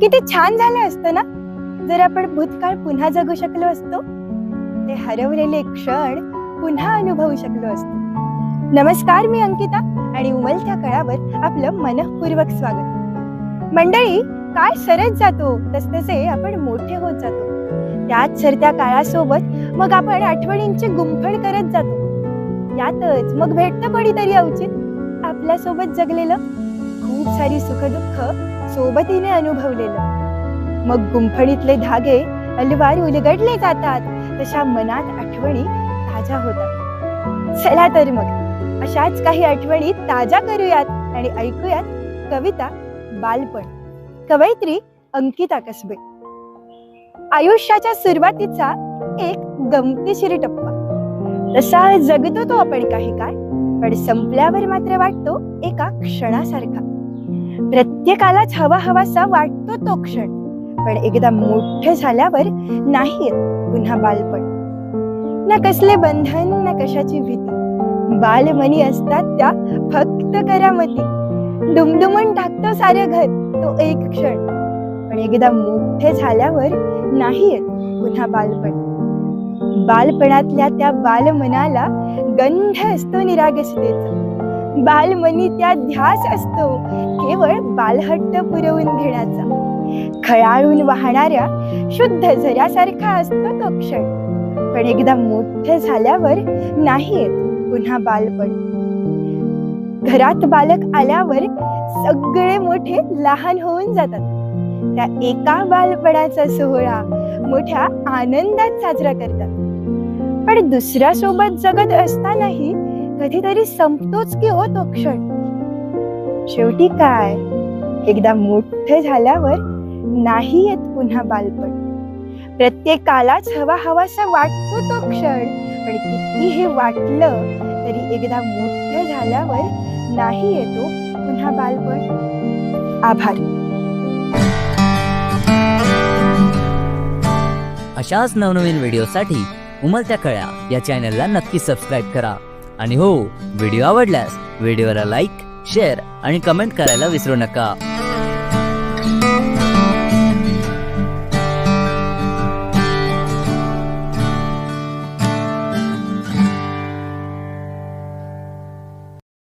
किती छान झालं असतं ना? जर आपण भूतकाळ पुन्हा जगू शकलो असतो ते हरवलेले क्षण पुन्हा अनुभवू शकलो असतो. नमस्कार मी अंकिता आणि उमलत्या कळावर आपलं मनपूर्वक स्वागत. मंडळी काळ सरत जातो तसतसे आपण मोठे होत जातो. त्याच सरत्या काळासोबत मग आपण आठवणींची गुंफण करत जातो. यातच मग भेटतं कोणीतरी अवचित आपल्यासोबत जगलेलं खूप सारी सुखदुःख सोबतीने अनुभवलेलं. मग गुंफणीतले धागे अलवार उलगडले जातात तशा मनात आठवणी ताज्या होतात. चला तर मग अशाच काही आठवणी ताज्या करूयात आणि ऐकूयात कविता बालपण. कवयित्री अंकिता कसबे. आयुष्याच्या सुरुवातीचा एक गमतीशीर टप्पा. तसा जगतो तो आपण काही काळ पण संपल्यावर मात्र वाटतो एका क्षणासारखा. प्रत्येकालाच हवा हवासा वाटतो तो क्षण. पण एकदा मोठे झाल्यावर नाही पुन्हा बालपण. ना कसले बंधन ना कशाची भीती. बालमनी असतात त्या फक्त करामती. दुमदुमून टाकतो सारे घर तो एक क्षण. पण एकदा मोठे झाल्यावर नाही पुन्हा बालपण. बालपणातल्या त्या बालमनाला गंध असतो निरागसतेचा. बालमनी त्या ध्यास असतो केवळ बालहट्ट पुरवून घेण्याचा. खळाळून वाहणाऱ्या शुद्ध झऱ्यासारखा असतो तो क्षण. पण एकदा मोठे झाल्यावर नाही येत पुन्हा बालपण. घरात बालक आल्यावर सगळे मोठे लहान होऊन जातात. त्या एका बालपणाचा सोहळा मोठ्या आनंदात साजरा करतात. पण दुसऱ्या सोबत जगत असतानाही कधीतरी संपतोच की हो तो क्षण. शेवटी काय? एकदा मोठे झाल्यावर नाही येत पुन्हा बालपण. प्रत्येकालाच हवा हवासा वाटतो तो क्षण पण कितीही वाटलं तरी एकदा मोठे झाल्यावर नाही येतो पुन्हा बालपण. आभार. अशाच नवनवीन व्हिडिओसाठी उमलत्या कळ्या या चॅनलला नक्की सबस्क्राईब करा. आणि हो व्हिडिओ आवडल्यास व्हिडिओला लाईक शेअर आणि कमेंट करायला विसरू नका.